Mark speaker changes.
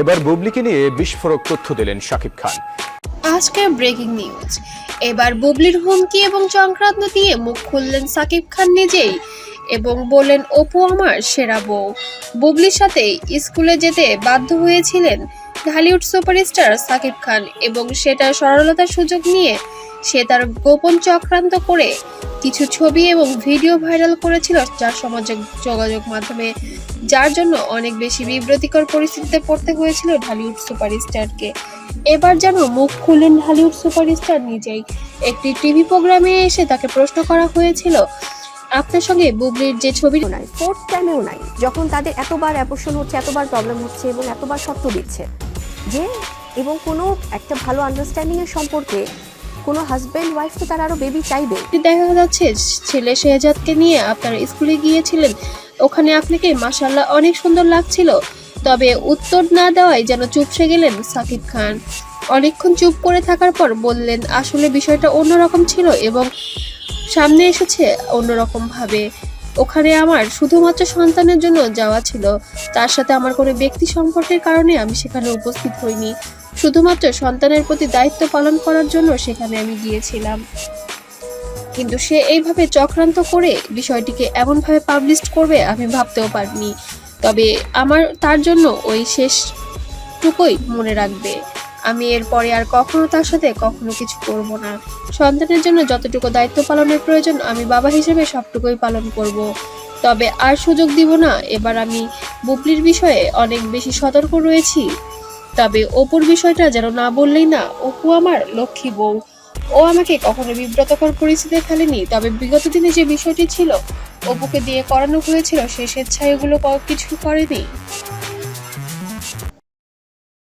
Speaker 1: এবার বুবলিকে নিয়ে বিস্ফোরক তথ্য দিলেন শাকিব খান।
Speaker 2: আজকের ব্রেকিং নিউজ। এবার বুবলির হুমকি এবং সংক্রান্ত দিয়ে মুখ খুললেন সাকিব খান নিজেই এবং বললেন, অপু আমার সেরা বউ। বুবলির সাথে স্কুলে যেতে বাধ্য হয়েছিলেন ঢালিউড সুপারস্টার সাকিব খান এবং সেটার সরলতার সুযোগ নিয়ে সে তার গোপন চক্রান্ত করে কিছু ছবি এবং ভিডিও ভাইরাল করেছিল যার সমাজ যোগাযোগ মাধ্যমে, যার জন্য অনেক বেশি বিব্রতিকর পরিস্থিতিতে পড়তে হয়েছিল ঢালিউড সুপারস্টারকে এবার যেন মুখ খুললেন ঢালিউড সুপারস্টার নিজেই। একটি টিভি প্রোগ্রামে এসে তাকে প্রশ্ন করা হয়েছিল আপনার সঙ্গে বুবলির যে ছবি
Speaker 3: নাই ফোর্থ টাইমেও নাই। যখন তাদের এতবার অ্যাপোশন হচ্ছে এতবার প্রবলেম হচ্ছে এবং এতবার সত্য দিচ্ছে যে এবং কোনো একটা ভালো আন্ডারস্ট্যান্ডিং এর সম্পর্কে কোনো হাজব্যান্ড ওয়াইফ তো তারা আরও বেবি চাইবে।
Speaker 2: দেখা যাচ্ছে ছেলে শেহজাদকে নিয়ে আপনারা স্কুলে গিয়েছিলেন। ওখানে আপনাকে মাসাল্লাহ অনেক সুন্দর লাগছিল। তবে উত্তর না দেওয়ায় যেন চুপসে গেলেন সাকিব খান। অনেকক্ষণ চুপ করে থাকার পর বললেন আসলে বিষয়টা অন্যরকম ছিল এবং সামনে এসেছে অন্যরকম ভাবে ওখানে আমার শুধুমাত্র সন্তানের জন্য যাওয়া ছিল। তার সাথে আমার কোনো ব্যক্তি সম্পর্কের কারণে আমি সেখানে উপস্থিত হইনি। শুধুমাত্র সন্তানের প্রতি দায়িত্ব পালন করার জন্য সেখানে আমি গিয়েছিলাম। কিন্তু সে এইভাবে চক্রান্ত করে বিষয়টিকে এমনভাবে পাবলিশ করবে আমি ভাবতেও পারিনি। তবে আমার তার জন্য ওই শেষটুকুই মনে রাখবে। আমি এরপরে আর কখনো তার সাথে কখনো কিছু করব না। সন্তানের জন্য যতটুকু দায়িত্ব পালনের প্রয়োজন, আমি বাবা হিসেবে সবটুকুই পালন করব। তবে আর সুযোগ দিব না, এবার আমি বুবলির বিষয়ে অনেক বেশি সতর্ক রয়েছি। তবে অপুর বিষয়টা যেন না বললেই না, অপু আমার লক্ষ্মী বউ। ও আমাকে কখনো বিব্রতকর পরিস্থিতিতে ফেলেনি, তবে বিগত দিনে যে বিষয়টি ছিল, অপুকে দিয়ে করানো হয়েছিল, সে স্বেচ্ছায় এগুলো কিছু করেনি।